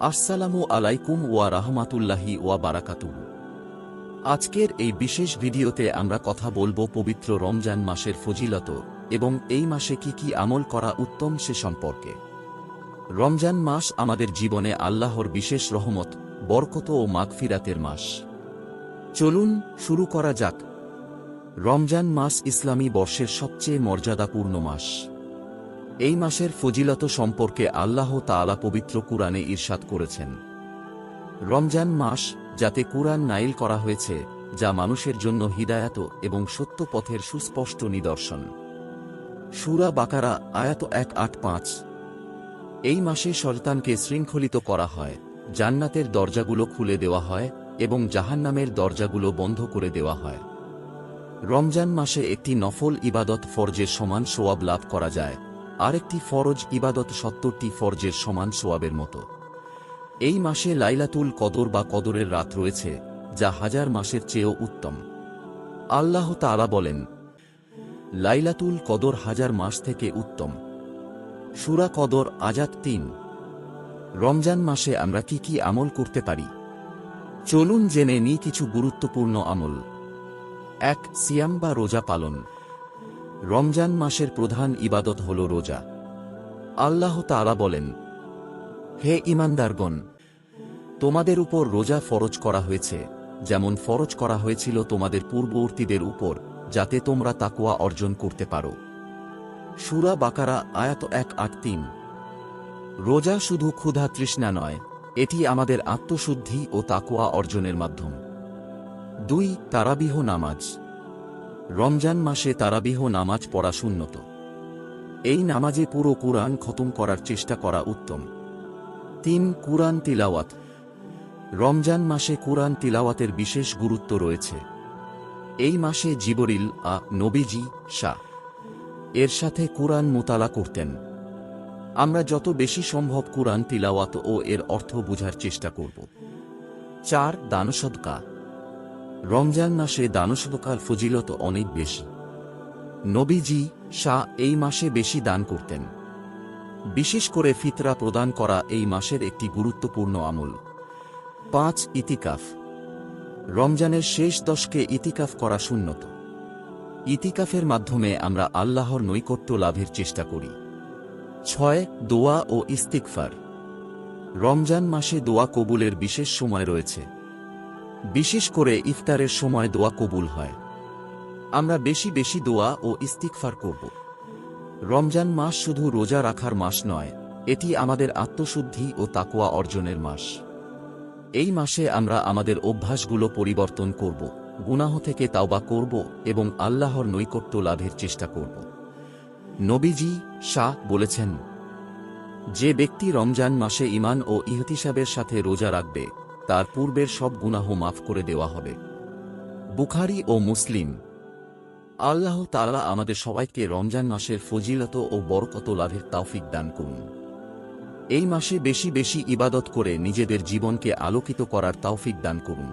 আসসালামু আলাইকুম ওয়া রাহমাতুল্লাহি ওয়া বারাকাতুহু। আজকের এই বিশেষ ভিডিওতে আমরা কথা বলব পবিত্র রমজান মাসের ফজিলত এবং এই মাসে কি কি আমল করা উত্তম সে সম্পর্কে। রমজান মাস আমাদের জীবনে আল্লাহর বিশেষ রহমত, বরকত ও মাগফিরাতের মাস। চলুন শুরু করা যাক। রমজান মাস ইসলামী বর্ষের সবচেয়ে মর্যাদাপূর্ণ মাস। এই মাসের ফজিলত সম্পর্কে আল্লাহ তাআলা পবিত্র কুরআনে ঈর্ষাদ করেছেন। রমজান মাস যাতে কুরআন নাইল করা হয়েছে, যা মানুষের জন্য হিদায়াত এবং সত্য পথের সুস্পষ্ট নিদর্শন। সুরা বাকারা, আয়াত এক আট পাঁচ। এই মাসে শয়তানকে শৃঙ্খলিত করা হয়, জান্নাতের দরজাগুলো খুলে দেওয়া হয় এবং জাহান্নামের দরজাগুলো বন্ধ করে দেওয়া হয়। রমজান মাসে একটি নফল ইবাদত ফরজের সমান সোয়াব লাভ করা যায়। আরেকটি ফরজ ইবাদত সত্তরটি ফরজের সমান সোয়াবের মতো। এই মাসে লাইলাতুল কদর বা কদরের রাত রয়েছে, যা হাজার মাসের চেয়েও উত্তম। আল্লাহ তাআলা বলেন, লাইলাতুল কদর হাজার মাস থেকে উত্তম। সুরা কদর আজাদ তিন। রমজান মাসে আমরা কি কি আমল করতে পারি? চলুন জেনে নিই কিছু গুরুত্বপূর্ণ আমল। এক, সিয়াম বা রোজা পালন। রমজান মাসের প্রধান ইবাদত হল রোজা। আল্লাহ তাআলা বলেন, হে ইমানদারগণ তোমাদের উপর রোজা ফরজ করা হয়েছে, যেমন ফরজ করা হয়েছিল তোমাদের পূর্ববর্তীদের উপর, যাতে তোমরা তাকুয়া অর্জন করতে পারো। সুরা বাকারা, আয়াত এক আট তিন। রোজা শুধু ক্ষুধা তৃষ্ণা নয়, এটি আমাদের আত্মশুদ্ধি ও তাকুয়া অর্জনের মাধ্যম। দুই, তারাবিহ নামাজ। রমজান মাসে তারাবিহ নামাজ পড়া শূন্যত এই নামাজে পুরো কুরআন খতম করার চেষ্টা করা উত্তম। তিন, কুরআন তিলাওয়াত। রমজান মাসে কুরআন তিলাওয়াতের বিশেষ গুরুত্ব রয়েছে। এই মাসে জিবরিল আ নবীজি শাহ এর সাথে কুরআন মোতালা করতেন। আমরা যত বেশি সম্ভব কুরআন তিলাওয়াত ও এর অর্থ বোঝার চেষ্টা করব। চার, দানসদকা। রমজান মাসে দানসদকার ফজিলত অনেক বেশি। নবীজি শাহ এই মাসে বেশি দান করতেন। বিশেষ করে ফিতরা প্রদান করা এই মাসের একটি গুরুত্বপূর্ণ আমল। পাঁচ, ইতিকাফ। রমজানের শেষ দশকে ইতিকাফ করা শূন্যত ইতিকাফের মাধ্যমে আমরা আল্লাহর নৈকট্য লাভের চেষ্টা করি। ছয়, দোয়া ও ইস্তিকফার রমজান মাসে দোয়া কবুলের বিশেষ সময় রয়েছে। বিশেষ করে ইফতারের সময় দোয়া কবুল হয়। আমরা বেশি বেশি দোয়া ও ইস্তিকফার করব। রমজান মাস শুধু রোজা রাখার মাস নয়, এটি আমাদের আত্মশুদ্ধি ও তাকুয়া অর্জনের মাস। এই মাসে আমরা আমাদের অভ্যাসগুলো পরিবর্তন করব, গুনাহ থেকে তাওবা করব এবং আল্লাহর নৈকট্য লাভের চেষ্টা করব। নবীজি শাহ বলেছেন, যে ব্যক্তি রমজান মাসে ইমান ও ইহতিসাবের সাথে রোজা রাখবে তার পূর্বের সব গুনাহ মাফ করে দেওয়া হবে। বুখারি ও মুসলিম, আল্লাহ তালা আমাদের সবাইকে রমজান মাসের ফজিলত ও বরকত লাভের তাওফিক দান করুন। এই মাসে বেশি বেশি ইবাদত করে নিজেদের জীবনকে আলোকিত করার তাওফিক দান করুন।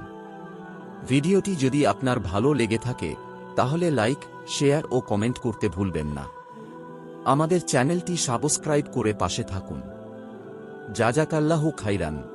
ভিডিওটি যদি আপনার ভালো লেগে থাকে, তাহলে লাইক, শেয়ার ও কমেন্ট করতে ভুলবেন না। আমাদের চ্যানেলটি সাবস্ক্রাইব করে পাশে থাকুন। জাজাকাল্লাহু খাইরান।